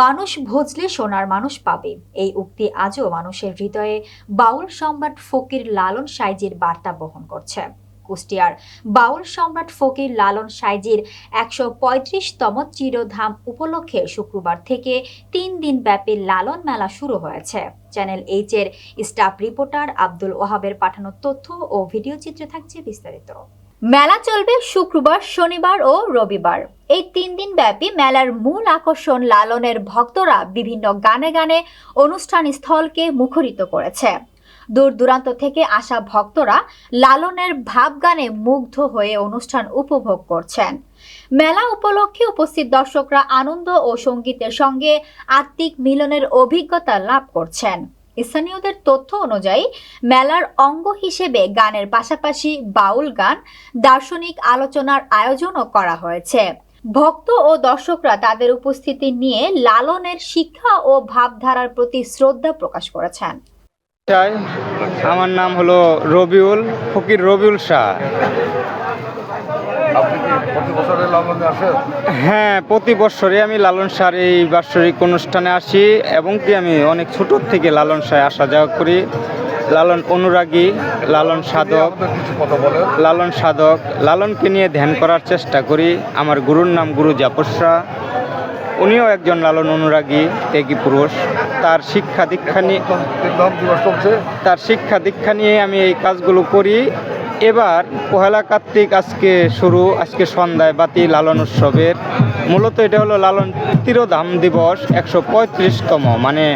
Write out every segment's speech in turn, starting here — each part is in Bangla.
মানুষ ভজলে সোনার মানুষ পাবে। এই উক্তি আজও মানুষের হৃদয়ে বাউল সম্রাট ফকির লালন সাইজির বার্তা বহন করছে। কুষ্টিয়ার বাউল সম্রাট ফকির লালন সাইজির একশো পঁয়ত্রিশতম চিরধাম উপলক্ষে শুক্রবার থেকে তিন দিন ব্যাপী লালন মেলা শুরু হয়েছে। চ্যানেল এইচ এর স্টাফ রিপোর্টার আব্দুল ওহাবের পাঠানো তথ্য ও ভিডিও চিত্রে থাকছে বিস্তারিত। মেলা চলবে শুক্রবার, শনিবার ও রবিবার। এই তিন দিন ব্যাপী মেলার মূল আকর্ষণ লালনের ভক্তরা বিভিন্ন গানে গানে অনুষ্ঠান স্থলকে মুখরিত করেছে। দূর দূরান্ত থেকে আসা ভক্তরা লালনের ভাব গানে মুগ্ধ হয়ে অনুষ্ঠান উপভোগ করছেন। মেলা উপলক্ষে উপস্থিত দর্শকরা আনন্দ ও সঙ্গীতের সঙ্গে আত্মিক মিলনের অভিজ্ঞতা লাভ করছেন। স্থানীয়দের তথ্য অনুযায়ী, মেলার অঙ্গ হিসেবে গানের পাশাপাশি বাউল গান, দার্শনিক আলোচনার আয়োজনও করা হয়েছে। ভক্ত ও দর্শকরা তাদের উপস্থিতি নিয়ে লালনের শিক্ষা ও ভাবধারার প্রতি শ্রদ্ধা প্রকাশ করেছেন। আমার নাম হলো রবিউল ফকির রবিউল শাহ। হ্যাঁ প্রতি বছরে আমি লালন শাহর এই বাৎসরিক অনুষ্ঠানে আসি এবং কি আমি অনেক ছোটোর থেকে লালন শাহে আসা যাওয়া করি। লালন অনুরাগী, লালন সাধক লালন সাধক, লালনকে নিয়ে ধ্যান করার চেষ্টা করি। আমার গুরুর নাম গুরু শাহ উনিও একজন লালন অনুরাগী, ত্যাগী পুরুষ। তার শিক্ষা দীক্ষা নিয়ে তার শিক্ষা দীক্ষা নিয়ে আমি এই কাজগুলো করি। এবার পহেলা কার্তিক আজকে শুরু, আজকে সন্ধ্যায় বাতি লালন উৎসবের। মূলত এটা হলো লালন তিরোধাম দিবস, একশো পঁয়ত্রিশতম। মানে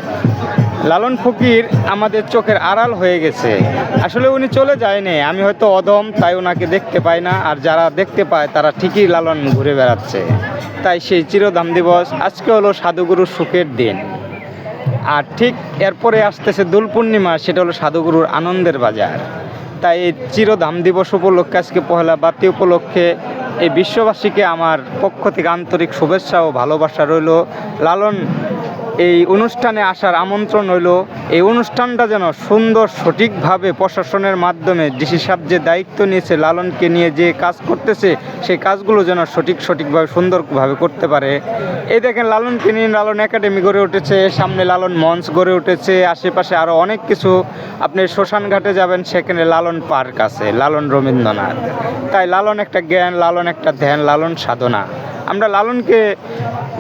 লালন ফকির আমাদের চোখের আড়াল হয়ে গেছে। আসলে উনি চলে যায়নি। আমি হয়তো অদম, তাই ওনাকে দেখতে পাই না। আর যারা দেখতে পায়, তারা ঠিকই লালন ঘুরে বেড়াচ্ছে। তাই সেই চিরধাম দিবস আজকে হলো সাধুগুরুর সুখের দিন। আর ঠিক এরপরে আসতেছে দোল পূর্ণিমা, সেটা হলো সাধুগুরুর আনন্দের বাজার। তাই এই চিরধাম দিবস উপলক্ষে আজকে পহেলা বাতি উপলক্ষে এই বিশ্ববাসীকে আমার পক্ষ থেকে আন্তরিক শুভেচ্ছা ও ভালোবাসা রইল। লালন এই অনুষ্ঠানে আসার আমন্ত্রণ রইল। এই অনুষ্ঠানটা যেন সুন্দর, সঠিকভাবে প্রশাসনের মাধ্যমে ডিসি সাহেব যে দায়িত্ব নিয়েছে, লালনকে নিয়ে যে কাজ করতেছে, সেই কাজগুলো যেন সঠিক, সঠিকভাবে, সুন্দরভাবে করতে পারে। এই দেখেন লালনকে নিয়ে লালন একাডেমি গড়ে উঠেছে, সামনে লালন মঞ্চ গড়ে উঠেছে, আশেপাশে আরও অনেক কিছু। আপনি শ্মশানঘাটে যাবেন, সেখানে লালন পার্ক আছে, লালন রবীন্দ্রনাথ। তাই লালন একটা জ্ঞান, লালন একটা ধ্যান, লালন সাধনা। আমরা লালনকে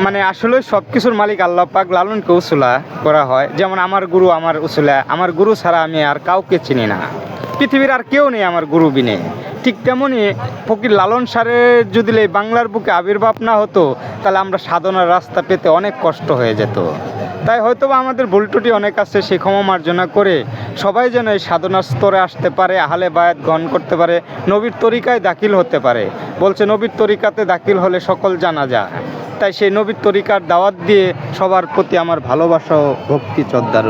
মানে আসলে সব কিছুর মালিক আল্লাহ পাক লালনকে উসুলা করা হয়। যেমন আমার গুরু আমার উসুলা, আমার গুরু ছাড়া আমি আর কাউকে চিনি না। পৃথিবীর আর কেউ নেই আমার গুরু বিনে ঠিক তেমনই ফকির লালন সারের যদি এই বাংলার বুকে আবির্ভাব না হতো, তাহলে আমরা সাধনার রাস্তা পেতে অনেক কষ্ট হয়ে যেত। তাই হয়তো আমাদের ভুলটুটি অনেক আছে, সে ক্ষমা মার্জনা করে সবাই যেন এই সাধনার স্তরে আসতে পারে, আহলে বায়াত গ্রহণ করতে পারে, নবীর তরিকায় দাখিল হতে পারে বলছে, নবীর তরিকাতে দাখিল হলে সকল জানা যায় তাই সেই নবীর তরিকার দাওয়াত দিয়ে সবার প্রতি আমার ভালোবাসা ও ভক্তি শ্রদ্ধা।